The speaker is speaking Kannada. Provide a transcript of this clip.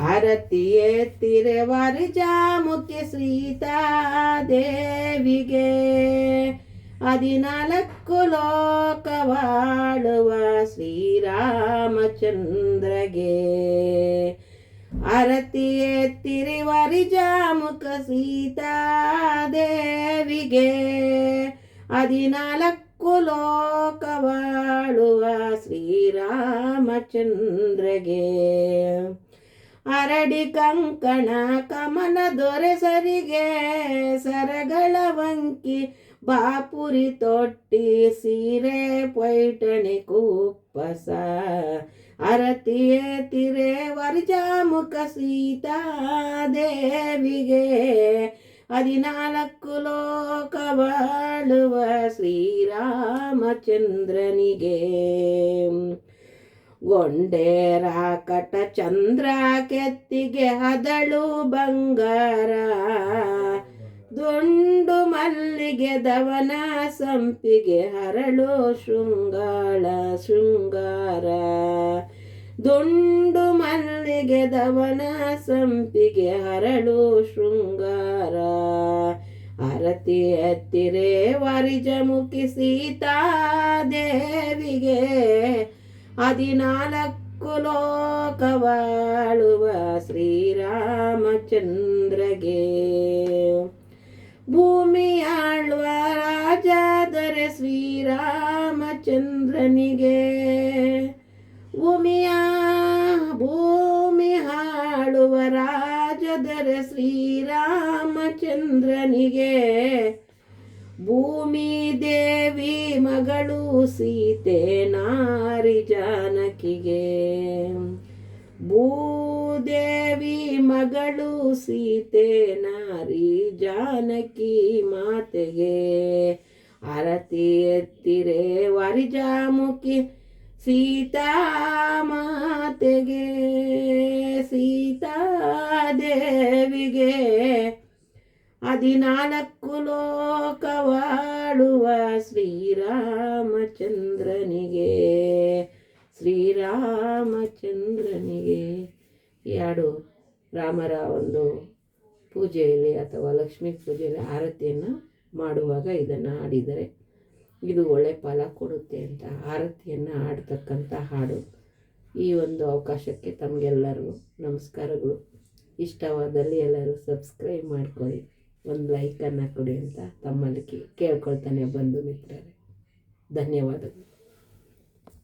ಆರತಿ ಎತ್ತಿರೆ ಸೀತಾ ಸೀತಾದೇವಿಗೆ. ಹದಿನಾಲ್ಕು ಲೋಕವಾಳುವ ಶ್ರೀರಾಮಚಂದ್ರಗೆ. ಆರತಿ ಎತ್ತಿರಿ ಸೀತಾ ಸೀತಾದೇವಿಗೆ. ಹದಿನಾಲ್ಕು ಲೋಕವಾಳುವ ಶ್ರೀರಾಮಚಂದ್ರಗೆ. ಅರಡಿ ಕಂಕಣ ಕಮನ ದೊರೆಸರಿಗೆ ಸರಗಳ ವಂಕಿ ಬಾಪುರಿ ತೊಟ್ಟಿ ಸೀರೆ ಪೈಟಣಿ ಕುಪ್ಪಸ ಅರತಿಯೇ ತಿರೆ ವರ್ಜಾಮುಖ ಸೀತಾದೇವಿಗೆ ಹದಿನಾಲ್ಕು ಲೋಕವಾಳುವ ಶ್ರೀರಾಮಚಂದ್ರನಿಗೆ. ಗೊಂಡೇರ ಕಟ ಚಂದ್ರ ಕೆತ್ತಿಗೆ ಹದಳು ಬಂಗಾರ. ದುಂಡು ಮಲ್ಲಿಗೆ ದವನ ಸಂಪಿಗೆ ಹರಳು ಶೃಂಗಾಳ ಶೃಂಗಾರ. ದುಂಡು ಮಲ್ಲಿಗೆ ದವನ ಸಂಪಿಗೆ ಹರಳು ಶೃಂಗಾರ. ಅರತಿ ಆರತಿ ಎತ್ತಿರೆ ಸೀತಾ ಸೀತಾದೇವಿಗೆ ಹದಿನಾಲ್ಕು ಲೋಕವಾಳುವ ಶ್ರೀರಾಮಚಂದ್ರಗೆ. ಭೂಮಿಯಾಳುವ ರಾಜಾದರೆ ಶ್ರೀರಾಮಚಂದ್ರನಿಗೆ. ಭೂಮಿಯ ಭೂಮಿ ಹಾಳುವ ರಾಜದರೆ ಶ್ರೀರಾಮಚಂದ್ರನಿಗೆ. ಭೂಮಿ ದೇವಿ ಮಗಳು ಸೀತೆ ನಾರಿ ಜಾನಕಿಗೆ. ಭೂದೇವಿ ಮಗಳು ಸೀತೆ ನಾರಿ ಜಾನಕಿ ಮಾತೆಗೆ. ಆರತಿ ಎತ್ತಿರೆ ವರಿಜಾಮುಖಿ ಸೀತಾ ಮಾತೆಗೆ. ಸೀತಾದೇವಿಗೆ ಹದಿನಾಲ್ಕು ಲೋಕವಾಳುವ ಶ್ರೀರಾಮಚಂದ್ರನಿಗೆ ಶ್ರೀರಾಮಚಂದ್ರನಿಗೆ ಎರಡು ರಾಮರ ಒಂದು ಪೂಜೆಯಲ್ಲಿ ಅಥವಾ ಲಕ್ಷ್ಮೀ ಪೂಜೆಯಲ್ಲಿ ಆರತಿಯನ್ನು ಮಾಡುವಾಗ ಇದನ್ನು ಹಾಡಿದರೆ ಇದು ಒಳ್ಳೆ ಫಲ ಕೊಡುತ್ತೆ ಅಂತ. ಆರತಿಯನ್ನು ಹಾಡ್ತಕ್ಕಂಥ ಹಾಡು. ಈ ಒಂದು ಅವಕಾಶಕ್ಕೆ ತಮಗೆಲ್ಲರಿಗೂ ನಮಸ್ಕಾರಗಳು. ಇಷ್ಟವಾದಲ್ಲಿ ಎಲ್ಲರೂ ಸಬ್ಸ್ಕ್ರೈಬ್ ಮಾಡ್ಕೊಳ್ಳಿ. ಒಂದು ಲೈಕನ್ನು ಕೊಡಿ ಅಂತ ತಮ್ಮಲ್ಲಿ ಕೇಳ್ಕೊಳ್ತಾನೆ ಬಂಧು ಮಿತ್ರರೇ. ಧನ್ಯವಾದಗಳು.